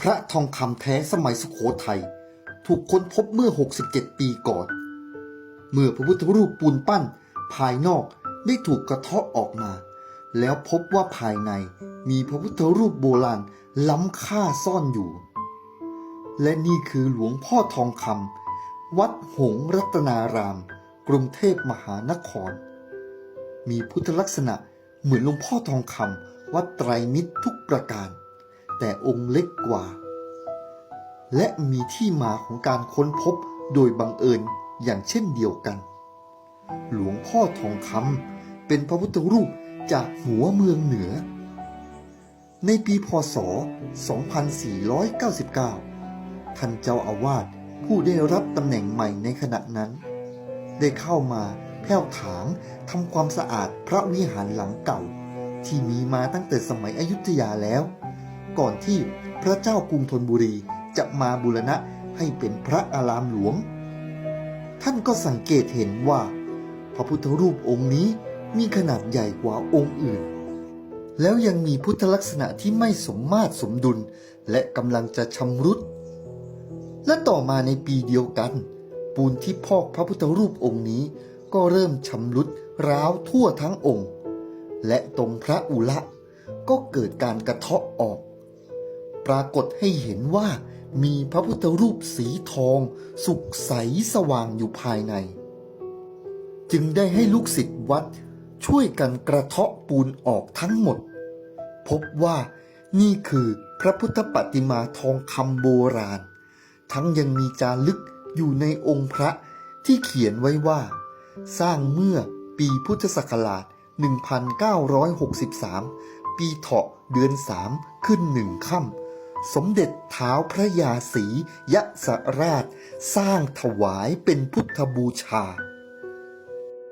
พระทองคำแท้สมัยสุโขทัยถูกค้นพบเมื่อ 67 ปีก่อน เมื่อพระพุทธรูปปูนปั้นภายนอกได้ถูกกระเทาะออกมา แล้วพบว่าภายในมีพระพุทธรูปโบราณล้ำค่าซ่อนอยู่ และนี่คือหลวงพ่อทองคำวัดหงรัตนาราม กรุงเทพมหานคร มีพุทธลักษณะเหมือนหลวงพ่อทองคำวัดไตรมิตรทุกประการ แต่องค์เล็กกว่า และมีที่มาของการค้นพบโดยบังเอิญอย่างเช่นเดียวกัน หลวงพ่อทองคำเป็นพระพุทธรูปจากหัวเมืองเหนือ ในปีพศ 2499 ท่านเจ้าอาวาสผู้ได้รับตำแหน่งใหม่ในขณะนั้น ได้เข้ามาแผ้วถางทำความสะอาดพระวิหารหลังเก่า ที่มีมาตั้งแต่สมัยอยุธยาแล้ว ก่อนที่พระเจ้ากรุงธนบุรีจะมาบูรณะให้เป็นพระอารามหลวง ท่านก็สังเกตเห็นว่า พระพุทธรูปองค์นี้มีขนาดใหญ่กว่าองค์อื่น แล้วยังมีพุทธลักษณะที่ไม่สมมาตรสมดุล และกำลังจะชำรุด และต่อมาในปีเดียวกัน ปูนที่พอกพระพุทธรูปองค์นี้ก็เริ่มชำรุดร้าวทั่วทั้งองค์ และตรงพระอุละก็เกิดการกระเทาะออก ปรากฏให้เห็นว่า มีพระพุทธรูปสีทอง สุกใสสว่างอยู่ภายใน จึงได้ให้ลูกศิษย์วัดช่วยกันกระเทาะปูนออกทั้งหมด พบว่านี่คือพระพุทธปฏิมาทองคำโบราณ ทั้งยังมีจารึกอยู่ในองค์พระที่เขียนไว้ว่า สร้างเมื่อปีพุทธศักราช 1963 ปีเถาะเดือนสามขึ้นหนึ่งค่ำ สมเด็จเท้าพระยาศรียะสราช สร้างถวายเป็นพุทธบูชา